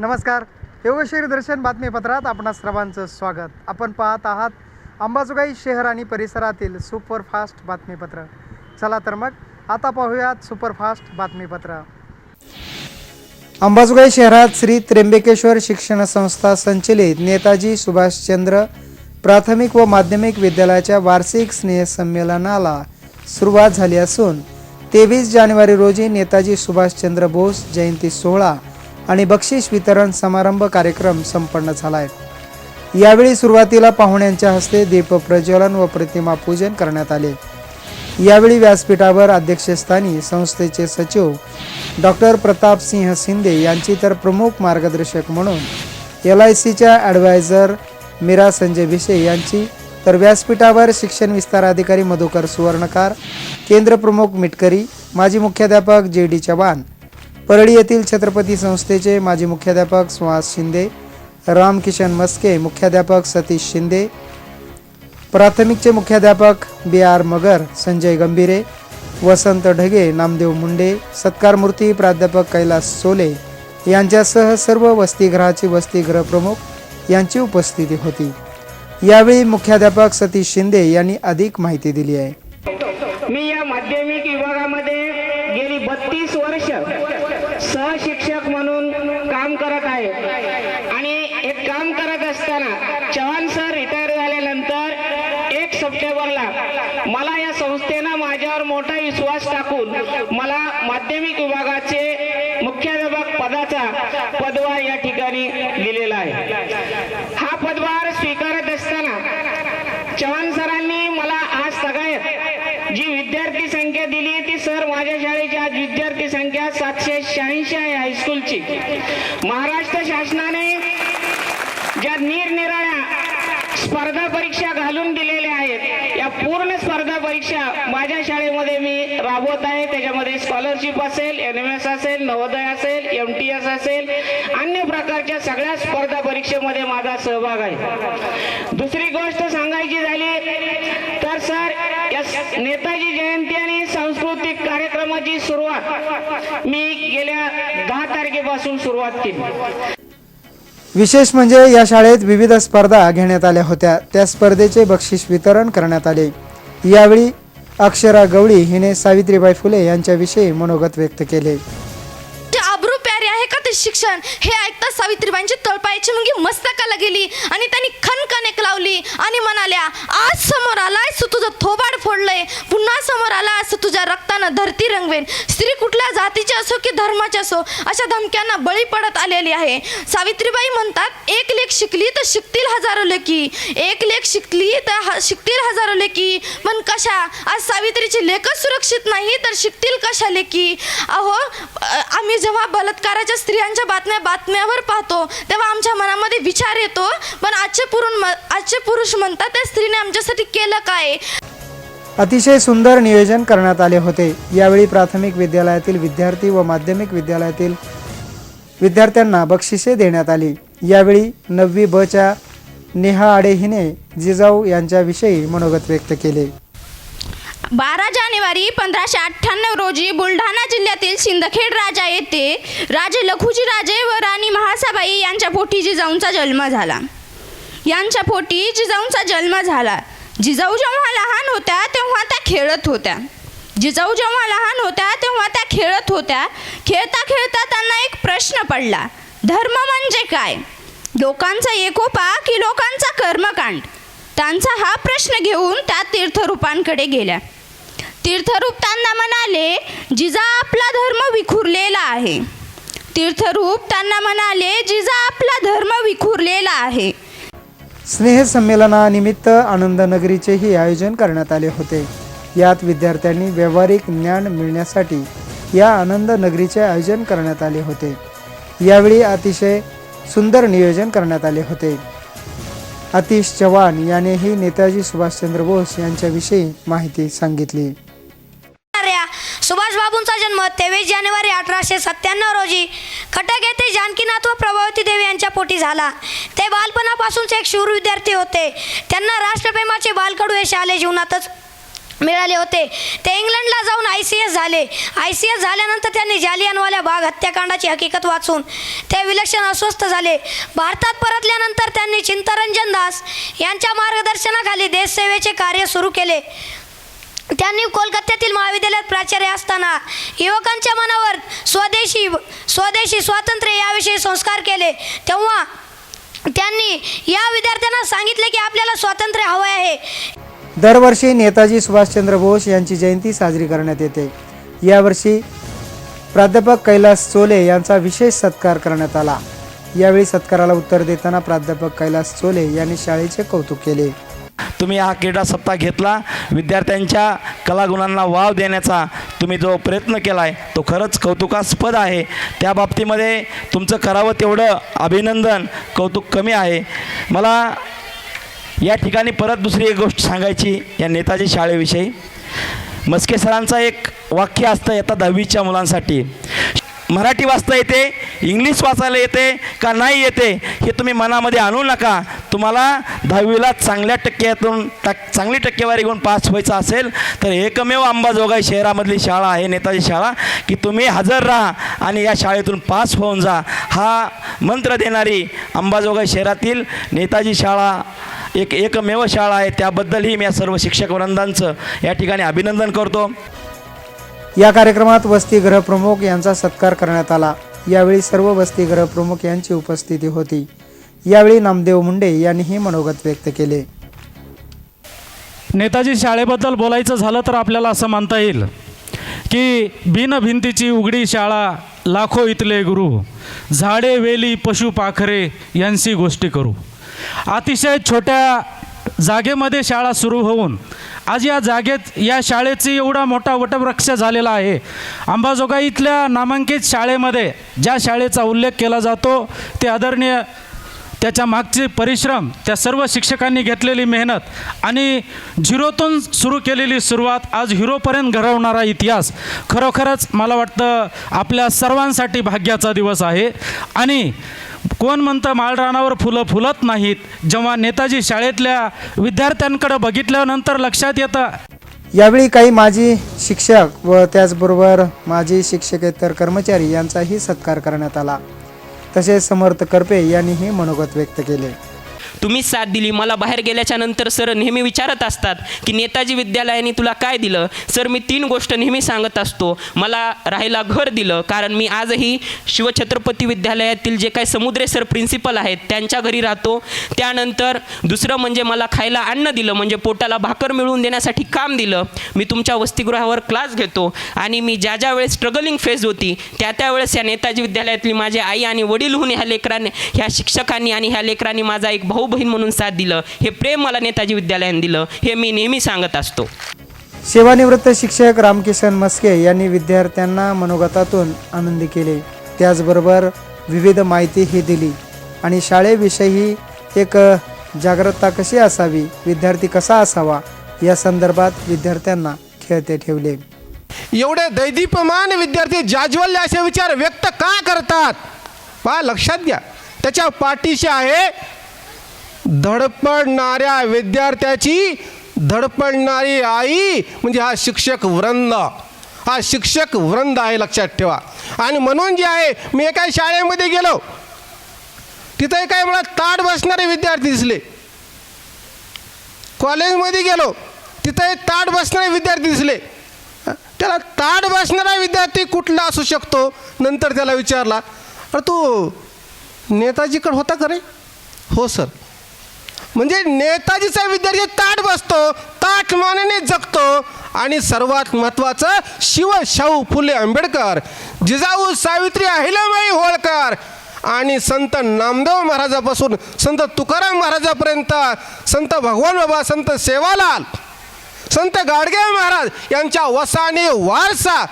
नमस्कार. योगश्री दर्शन बातमीपत्रात आपणा सर्वांचं स्वागत. आपण पाहत आहात अंबाजोगाई शहर आणि परिसरातील सुपरफास्ट बातमीपत्र. चला तर मग आता पाहूयात सुपरफास्ट बातमीपत्र. अंबाजोगाई शहरात श्री त्र्यंबकेश्वर शिक्षण संस्था संचलित नेताजी सुभाषचंद्र प्राथमिक व माध्यमिक विद्यालयाच्या वार्षिक स्नेहसंमेलनाला सुरुवात झाली असून तेवीस जानेवारी रोजी नेताजी सुभाषचंद्र बोस जयंती सोहळा आणि बक्षीस वितरण समारंभ कार्यक्रम संपन्न झाला आहे यावेळी सुरुवातीला पाहुण्यांच्या हस्ते दीप प्रज्वलन व प्रतिमा पूजन करण्यात आले. यावेळी व्यासपीठावर अध्यक्षस्थानी संस्थेचे सचिव डॉक्टर प्रताप सिंह शिंदे यांची तर प्रमुख मार्गदर्शक म्हणून एल आय सीच्या ॲडवायझर मीरा संजय भिसे यांची तर व्यासपीठावर शिक्षण विस्तार अधिकारी मधुकर सुवर्णकार केंद्र प्रमुख मिटकरी माजी मुख्याध्यापक जे डी चव्हाण परळी येथील छत्रपती संस्थेचे माजी मुख्याध्यापक सुहास शिंदे रामकिशन मस्के मुख्याध्यापक सतीश शिंदे प्राथमिकचे मुख्याध्यापक बी आर मगर संजय गंभीरे वसंत ढगे नामदेव मुंडे सत्कारमूर्ती प्राध्यापक कैलास सोले यांच्यासह सर्व वसतिगृहाचे वसतिगृह प्रमुख यांची उपस्थिती होती. यावेळी मुख्याध्यापक सतीश शिंदे यांनी अधिक माहिती दिली आहे. मी या माध्यमिक म्हणून काम करत आहे आणि हे काम करत असताना चव्हाण सर रिटायर झाल्यानंतर एक सप्टेंबरला मला या संस्थेनं माझ्यावर मोठा विश्वास टाकून मला माध्यमिक विभागाचे मुख्याध्यापक पदाचा पदभार या ठिकाणी दिलेला आहे हा पदभार स्वीकारत असताना चव्हाण सरांनी मला आज सगळ्यात जी विद्यार्थी संख्या दिली ती सर माझ्या शाळेची आज विद्यार्थी संख्या सातशे शहाऐंशी आहे हायस्कूलची महाराष्ट्र शासनाने ज्या निरनिराळ्या स्पर्धा परीक्षा घालून दिलेल्या आहेत या पूर्ण स्पर्धा परीक्षा माझ्या शाळेमध्ये मी राबवत आहे त्याच्यामध्ये स्कॉलरशिप असेल एन एम एस असेल नवोदय असेल एम टी एस असेल अन्य प्रकारच्या सगळ्या स्पर्धा परीक्षेमध्ये माझा सहभाग आहे. दुसरी गोष्ट सांगायची झाली तर सर या नेताजी जयंती आणि सांस्कृतिक कार्यक्रमाची सुरुवात मी गेल्या दहा तारखेपासून सुरुवात केली. विशेष म्हणजे या शाळेत विविध स्पर्धा घेण्यात आल्या होत्या. त्या स्पर्धेचे बक्षीस वितरण करण्यात आले. यावेळी अक्षरा गवळी हिने सावित्रीबाई फुले यांच्याविषयी मनोगत व्यक्त केले. ते आब्रू प्यारे आहे का ते शिक्षण? हे ऐकता सावित्रीबाईंची तळपायाची मुंगी मस्तकाला गेली आणि त्यांनी खनखन एक लावली आणि म्हणाल्या आज समोर आलाय सो तुझं थोबाड फोडलंय. पुन्हा समोर आला असं तुझ्या रक्तानं धरती रंगवेन. स्त्री कुठल्या जातीची असो की धर्माची असो अशा धमक्यांना बळी पडत आलेली आहे. सावित्रीबाई म्हणतात एक लेख शिकली तर शिकतील हजारो लेखी. एक लेख शिकली तर शिकतील हजारो लेखी. पण कशा? आज सावित्रीची लेखच सुरक्षित नाही तर शिकतील कशा लेखी? अहो आम्ही जेव्हा बलात्काराच्या स्त्रियांच्या बातम्या बातम्यावर पाहतो तेव्हा आमच्या मनामध्ये विचार येतो पण आजचे पुरुष आजचे पुरुष म्हणतात त्या स्त्रीने आमच्यासाठी केलं काय? अतिशय सुंदर नियोजन करण्यात आले होते. यावेळी प्राथमिक विद्यालयातील विद्यार्थी व माध्यमिक विद्यालयातील विद्यार्थ्यांना बक्षिसे देण्यात आली. यावेळी नववी बच्या नेहा आडे हिने जिजाऊ यांच्याविषयी मनोगत व्यक्त केले. बारा जानेवारी पंधराशे अठ्ठ्याण्णव रोजी बुलढाणा जिल्ह्यातील सिंदखेड राजा येथे राजे लखुजी राजे व राणी महासाबाई यांच्या पोटी जिजाऊंचा जन्म झाला. यांच्या पोटी जिजाऊंचा जन्म झाला. जिजाऊ जेव्हा लहान होत्या तेव्हा त्या खेळत होत्या. जिजाऊ जेव्हा लहान होत्या तेव्हा त्या खेळत होत्या. खेळता खेळता त्यांना एक प्रश्न पडला. धर्म म्हणजे काय? लोकांचा एकोपा की लोकांचा कर्मकांड? त्यांचा हा प्रश्न घेऊन त्या तीर्थरूपांकडे गेल्या. तीर्थरूप त्यांना म्हणाले जिजा आपला धर्म विखुरलेला आहे. तीर्थरूप त्यांना म्हणाले जिजा आपला धर्म विखुरलेला आहे. स्नेहसंमेलनानिमित्त आनंदनगरीचेही आयोजन करण्यात आले होते. यात विद्यार्थ्यांनी व्यावहारिक ज्ञान मिळण्यासाठी या आनंद नगरीचे आयोजन करण्यात आले होते. यावेळी अतिशय सुंदर नियोजन करण्यात आले होते. अतिश चव्हाण यानेही नेताजी सुभाषचंद्र बोस यांच्याविषयी माहिती सांगितली. सुभाषबाबूंचा जन्म तेवीस जानेवारी अठराशे सत्त्याण्णव रोजी कटक येथे जानकीनाथ व प्रभावती देवी यांच्या पोटी झाला. ते बालपणापासूनच एक शूर विद्यार्थी होते. त्यांना राष्ट्रप्रेमाचे बालकडू हे शालेय जीवनातच मिळाले होते. ते इंग्लंडला जाऊन आय सी एस झाले. आय सी एस झाल्यानंतर त्यांनी जालियनवाल्या बाग हत्याकांडाची हकीकत वाचून ते विलक्षण अस्वस्थ झाले. भारतात परतल्यानंतर त्यांनी चिंतरंजन दास यांच्या मार्गदर्शनाखाली देशसेवेचे कार्य सुरू केले. त्यांनी कोलकात्यातील महाविद्यालयात प्राचार्य असताना युवकांच्या मनावर स्वदेशी स्वदेशी स्वातंत्र्य याविषयी संस्कार केले. तेव्हा त्यांनी या विद्यार्थ्यांना सांगितले की आपल्याला स्वातंत्र्य हवं आहे. दरवर्षी नेताजी सुभाषचंद्र बोस यांची जयंती साजरी करण्यात येते. यावर्षी प्राध्यापक कैलास चोले यांचा विशेष सत्कार करण्यात आला. यावेळी सत्काराला उत्तर देताना प्राध्यापक कैलास चोले यांनी शाळेचे कौतुक केले. तुम्ही हा क्रीडा सप्ताह घेतला. विद्यार्थ्यांच्या कलागुणांना वाव देण्याचा तुम्ही जो प्रयत्न केला आहे तो खरंच कौतुकास्पद आहे. त्या बाबतीमध्ये तुमचं करावं तेवढं अभिनंदन कौतुक कमी आहे. मला या ठिकाणी परत दुसरी एक गोष्ट सांगायची या नेताजी शाळेविषयी. मस्के सरांचं एक वाक्य असतं येता दहावीच्या मुलांसाठी. मराठी वाचता येते इंग्लिश वाचायला येते का नाही येते हे तुम्ही मनामध्ये आणू नका. तुम्हाला दहावीला चांगल्या टक्क्यातून टक चांगली टक्केवारी घेऊन पास व्हायचं असेल तर एकमेव अंबाजोगाई शहरामधली शाळा आहे नेताजी शाळा की तुम्ही हजर राहा आणि या शाळेतून पास होऊन जा. हा मंत्र देणारी अंबाजोगाई शहरातील नेताजी शाळा एक एकमेव शाळा आहे. त्याबद्दलही मी या सर्व शिक्षक वृंदांचं या ठिकाणी अभिनंदन करतो. या कार्यक्रमात वसतिगृह प्रमुख यांचा सत्कार करण्यात आला. यावेळी सर्व वसतिगृह प्रमुख यांची उपस्थिती होती. यावेळी नामदेव मुंडे यांनीही मनोगत व्यक्त केले. नेताजी शाळेबद्दल बोलायचं झालं तर आपल्याला असं म्हणता येईल की बिन भिंतीची उघडी शाळा लाखो इथले गुरु झाडे वेली पशु पाखरे यांची गोष्टी करू. अतिशय छोट्या जागेमध्ये शाळा सुरू होऊन आज या जागेत या शाळेची एवढा मोठा वटवृक्ष झालेला आहे. अंबाजोगाई इथल्या नामांकित शाळेमध्ये ज्या शाळेचा उल्लेख केला जातो ते आदरणीय त्याच्या मागचे परिश्रम त्या सर्व शिक्षकांनी घेतलेली मेहनत आणि झिरोतून सुरू केलेली सुरुवात आज हिरोपर्यंत घडवणारा इतिहास खरोखरच मला वाटतं आपल्या सर्वांसाठी भाग्याचा दिवस आहे. आणि कोण म्हणतं माळरानावर फुलं फुलत नाहीत? जेव्हा नेताजी शाळेतल्या विद्यार्थ्यांकडे बघितल्यानंतर लक्षात येतं यावेळी काही माजी शिक्षक व त्याचबरोबर माजी शिक्षकेतर कर्मचारी यांचाही सत्कार करण्यात आला. तसेच समर्थ करपे यांनीही मनोगत व्यक्त केले. तुम्हीच साथ दिली मला बाहेर गेल्याच्यानंतर सर नेहमी विचारत असतात की नेताजी विद्यालयाने तुला काय दिलं? सर मी तीन गोष्ट नेहमी सांगत असतो. मला राहायला घर दिलं कारण मी आजही शिवछत्रपती विद्यालयातील जे काही समुद्रे सर प्रिन्सिपल आहेत त्यांच्या घरी राहतो. त्यानंतर दुसरं म्हणजे मला खायला अन्न दिलं म्हणजे पोटाला भाकर मिळवून देण्यासाठी काम दिलं. मी तुमच्या वसतिगृहावर क्लास घेतो आणि मी ज्या ज्या वेळेस स्ट्रगलिंग फेज होती त्या त्यावेळेस या नेताजी विद्यालयातली माझे आई आणि वडील होऊन ह्या लेकराने ह्या शिक्षकांनी आणि ह्या लेकरांनी माझा एक भाऊ बहीण म्हणून साथ दिलं हे प्रेम मला नेताजी विद्यालयाने दिलं हे मी नेहमी सांगत असतो. सेवानिवृत्त शिक्षक रामकिशन मस्के यांनी विद्यार्थ्यांना मनोगतातून आनंदी केले. त्याचबरोबर विविध माहितीही दिली. आणि शाळेविषयी एक जागरूकता कशी असावी विद्यार्थी कसा असावा या संदर्भात विद्यार्थ्यांना खेळते ठेवले. एवढे दैदीप्यमान विद्यार्थी जाज्वल्य असे विचार व्यक्त का करतात? पहा लक्षात घ्या. त्याच्या पाठीशी आहे धडपडणाऱ्या विद्यार्थ्याची धडपडणारी आई म्हणजे हा शिक्षक वृंद. हा शिक्षक वृंद आहे लक्षात ठेवा. आणि म्हणून जे आहे मी एका शाळेमध्ये गेलो. तिथे काय मला ताट बसणारे विद्यार्थी दिसले. कॉलेजमध्ये गेलो. तिथे ताट बसणारे विद्यार्थी दिसले. त्याला ताट बसणारा विद्यार्थी कुठला असू शकतो? नंतर त्याला विचारला अरे तू नेताजीकडे होता का रे? हो सर. म्हणजे नेताजीचा विद्यार्थी ताट बसतो ताट मानेने जगतो आणि सर्वात महत्त्वाचं शिव शाहू फुले आंबेडकर जिजाऊ सावित्री अहिल्याबाई होळकर आणि संत नामदेव महाराजापासून संत तुकाराम महाराजापर्यंत संत भगवान बाबा संत सेवालाल संत गाडगे महाराज यांच्या वसाने वारसा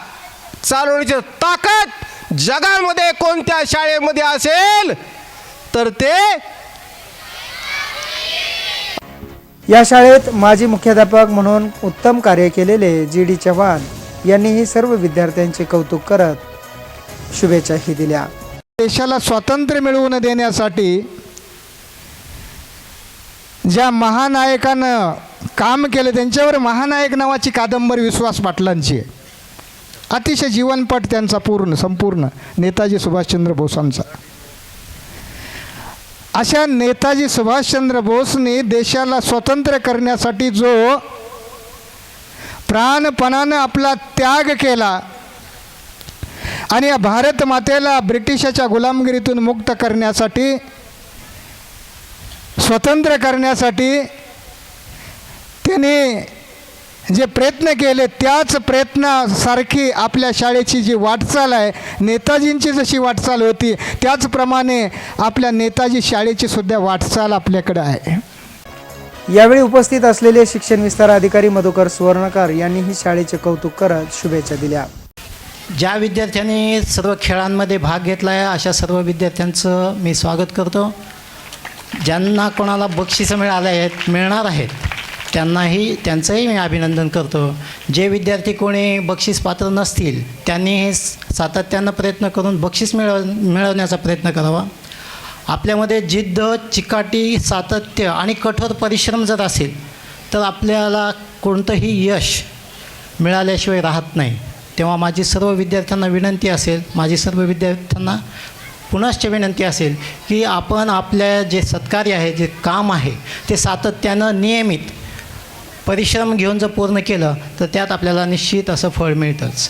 चालवण्याची ताकद जगामध्ये कोणत्या शाळेमध्ये असेल? तर ते या शाळेत माजी मुख्याध्यापक म्हणून उत्तम कार्य केलेले जी डी चव्हाण यांनीही सर्व विद्यार्थ्यांचे कौतुक करत शुभेच्छाही दिल्या. देशाला स्वातंत्र्य मिळवून देण्यासाठी ज्या महानायकानं काम केलं त्यांच्यावर महानायक नावाची कादंबरी विश्वास पाटलांची आहे. अतिशय जीवनपट त्यांचा पूर्ण संपूर्ण. नेताजी सुभाषचंद्र बोसांचा. अशा नेताजी सुभाषचंद्र बोसने देशाला स्वतंत्र करण्यासाठी जो प्राणपणानं आपला त्याग केला आणि या भारत मातेला ब्रिटिशाच्या गुलामगिरीतून मुक्त करण्यासाठी स्वतंत्र करण्यासाठी त्यांनी जे प्रयत्न केले त्याच प्रयत्नासारखी आपल्या शाळेची जी वाटचाल आहे नेताजींची जशी वाटचाल होती त्याचप्रमाणे आपल्या नेताजी शाळेची सुद्धा वाटचाल आपल्याकडे आहे. यावेळी उपस्थित असलेले शिक्षण विस्तार अधिकारी मधुकर सुवर्णकर यांनीही शाळेचे कौतुक करत शुभेच्छा दिल्या. ज्या विद्यार्थ्यांनी सर्व खेळांमध्ये भाग घेतला आहे अशा सर्व विद्यार्थ्यांचं मी स्वागत करतो. ज्यांना कोणाला बक्षिसं मिळाले आहेत मिळणार आहेत त्यांनाही त्यांचंही मी अभिनंदन करतो. जे विद्यार्थी कोणी बक्षीस पात्र नसतील त्यांनी हे सातत्यानं प्रयत्न करून बक्षीस मिळव मिळवण्याचा प्रयत्न करावा. आपल्यामध्ये जिद्द चिकाटी सातत्य आणि कठोर परिश्रम जर असेल तर आपल्याला कोणतंही यश मिळाल्याशिवाय राहत नाही. तेव्हा माझी सर्व विद्यार्थ्यांना विनंती असेल माझी सर्व विद्यार्थ्यांना पुनश्च विनंती असेल की आपण आपल्या जे सत्कार्य आहे जे काम आहे ते सातत्यानं नियमित परिश्रम घेऊन जर पूर्ण केलं तर त्यात आपल्याला निश्चित असं फळ मिळतंच.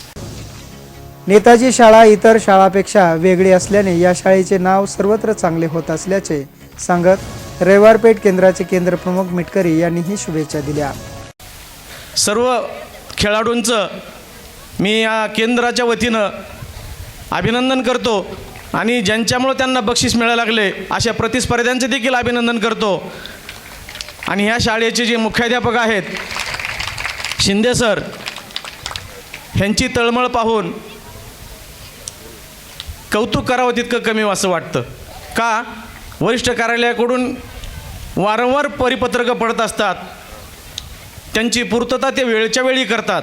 नेताजी शाळा इतर शाळापेक्षा वेगळी असल्याने या शाळेचे नाव सर्वत्र चांगले होत असल्याचे सांगत रविवारपेठ केंद्राचे केंद्र प्रमुख मिटकरी यांनीही शुभेच्छा दिल्या. सर्व खेळाडूंचं मी या केंद्राच्या वतीनं अभिनंदन करतो आणि ज्यांच्यामुळं त्यांना बक्षीस मिळायला लागले अशा प्रतिस्पर्ध्यांचे देखील अभिनंदन करतो. आणि ह्या शाळेचे जे मुख्याध्यापक आहेत शिंदे सर ह्यांची तळमळ पाहून कौतुक करावं तितकं कमी असं वाटतं. का? वरिष्ठ कार्यालयाकडून वारंवार परिपत्रकं पडत असतात. त्यांची पूर्तता ते वेळच्या वेळी करतात.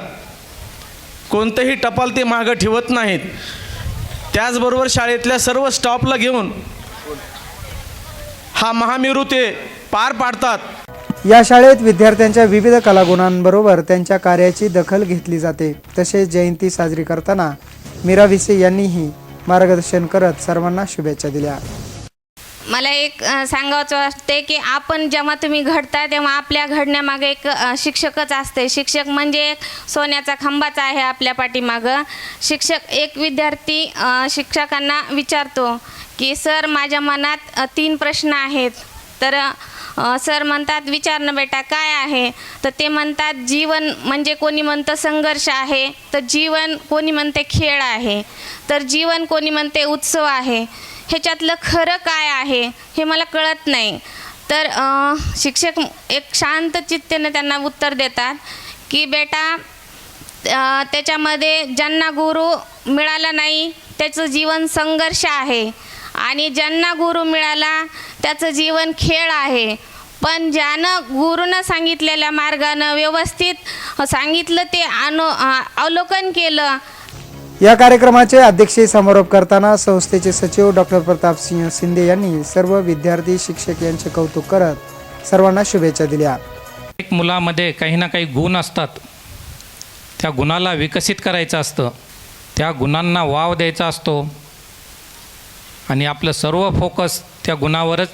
कोणतंही टपाल ते मागं ठेवत नाहीत. त्याचबरोबर शाळेतल्या सर्व स्टॉपला घेऊन हा महामेरू ते पार पाडतात. या शाळेत विद्यार्थ्यांच्या विविध कलागुणांबरोबर त्यांच्या कार्याची दखल घेतली जाते. तसेच जयंती साजरी करताना मीरा विसे यांनीही मार्गदर्शन करत सर्वांना शुभेच्छा दिल्या. मला एक सांगावंच वाटते की आपण जेव्हा तुम्ही घडता तेव्हा आपल्या घडण्यामागे एक शिक्षकच असते शिक्षक म्हणजे एक सोन्याचा खांबाच आहे आपल्या पाठीमागं. शिक्षक एक विद्यार्थी शिक्षकांना विचारतो की सर माझ्या मनात तीन प्रश्न आहेत. तर सर म्हणतात विचार ना बेटा काय आहे? तर ते म्हणतात जीवन म्हणजे कोणी म्हणतं संघर्ष आहे तर जीवन कोणी म्हणते खेळ आहे तर जीवन कोणी म्हणते उत्सव आहे. ह्याच्यातलं खरं काय आहे हे मला कळत नाही. तर शिक्षक एक शांत चित्तेनं त्यांना उत्तर देतात की बेटा त्याच्यामध्ये ज्यांना गुरु मिळाला नाही त्याचं जीवन संघर्ष आहे. आणि ज्यांना गुरु मिळाला त्याचं जीवन खेळ आहे. पण ज्यानं गुरुनं सांगितलेल्या मार्गानं व्यवस्थित सांगितलं ते अनु अवलोकन केलं. या कार्यक्रमाचे अध्यक्षीय समारोप करताना संस्थेचे सचिव डॉक्टर प्रताप सिंह शिंदे यांनी सर्व विद्यार्थी शिक्षक यांचे कौतुक करत सर्वांना शुभेच्छा दिल्या. एक मुलामध्ये काही ना काही गुण असतात. त्या गुणाला विकसित करायचं असतं. त्या गुणांना वाव द्यायचा असतो. आणि आपलं सर्व फोकस त्या गुणावरच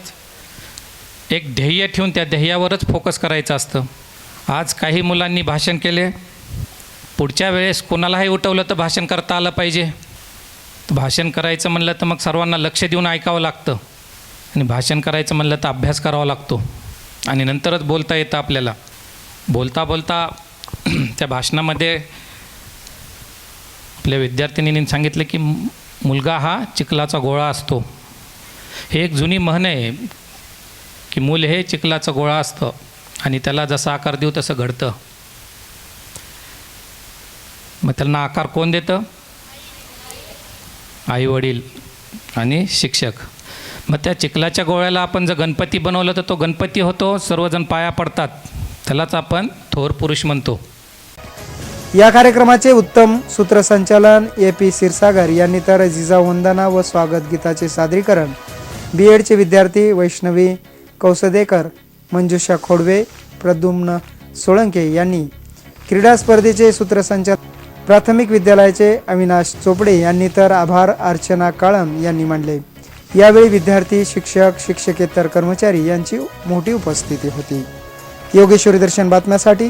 एक ध्येय ठेवून त्या ध्येयावरच फोकस करायचं असतं. आज काही मुलांनी भाषण केले पुढच्या वेळेस कोणालाही उठवलं तर भाषण करता आलं पाहिजे. भाषण करायचं म्हणलं तर मग सर्वांना लक्ष देऊन ऐकावं लागतं. आणि भाषण करायचं म्हणलं तर अभ्यास करावा लागतो. आणि नंतरच बोलता येतं आपल्याला. बोलता बोलता त्या भाषणामध्ये आपल्या विद्यार्थिनींनी सांगितलं की मुलगा हा चिखलाचा गोळा असतो. हे एक जुनी म्हण आहे की मूल हे चिखलाचं गोळा असतं आणि त्याला जसा आकार देऊ तसं घडतं. मग त्यांना आकार कोण देतं? आई वडील आणि शिक्षक. मग त्या चिखलाच्या गोळ्याला आपण जर गणपती बनवलं तर तो गणपती होतो सर्वजण पाया पडतात. त्यालाच आपण थोर पुरुष म्हणतो. या कार्यक्रमाचे उत्तम सूत्रसंचालन ए पी क्षीरसागर यांनी तर जिजावंदना व स्वागत गीताचे सादरीकरण. बी एडचे विद्यार्थी वैष्णवी कौसदेकर मंजुषा खोडवे प्रद्युम्न सोळंके यांनी क्रीडा स्पर्धेचे सूत्रसंचालन प्राथमिक विद्यालयाचे अविनाश चोपडे यांनी तर आभार अर्चना काळम यांनी मांडले. यावेळी विद्यार्थी शिक्षक शिक्षकेतर कर्मचारी यांची मोठी उपस्थिती होती. योगेश्वरी दर्शन बातम्यासाठी